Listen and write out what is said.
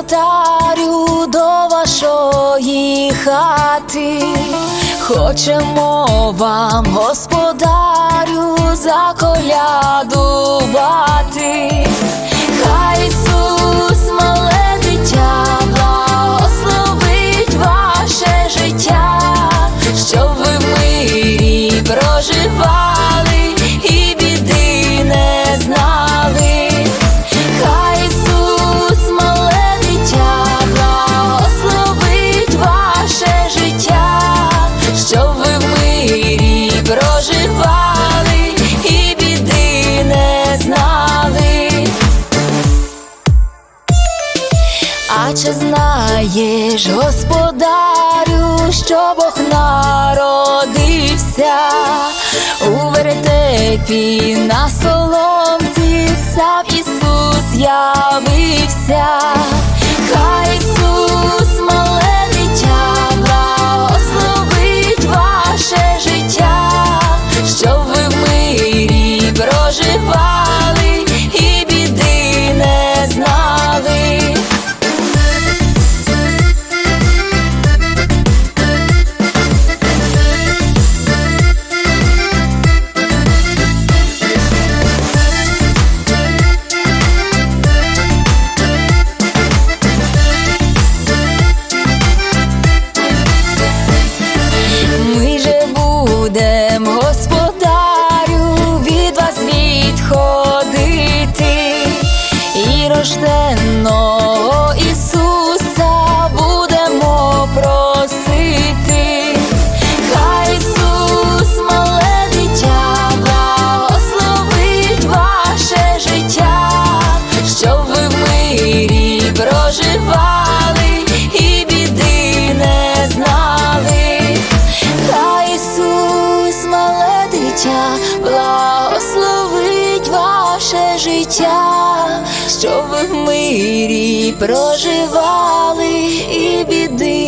вратарю до вашої хати, хочемо вам, господарю, заколядувати. Наче знаєш, господарю, що Бог народився у вертепі на соломці сам Ісус явився. життя, що ви в мирі проживали і біди.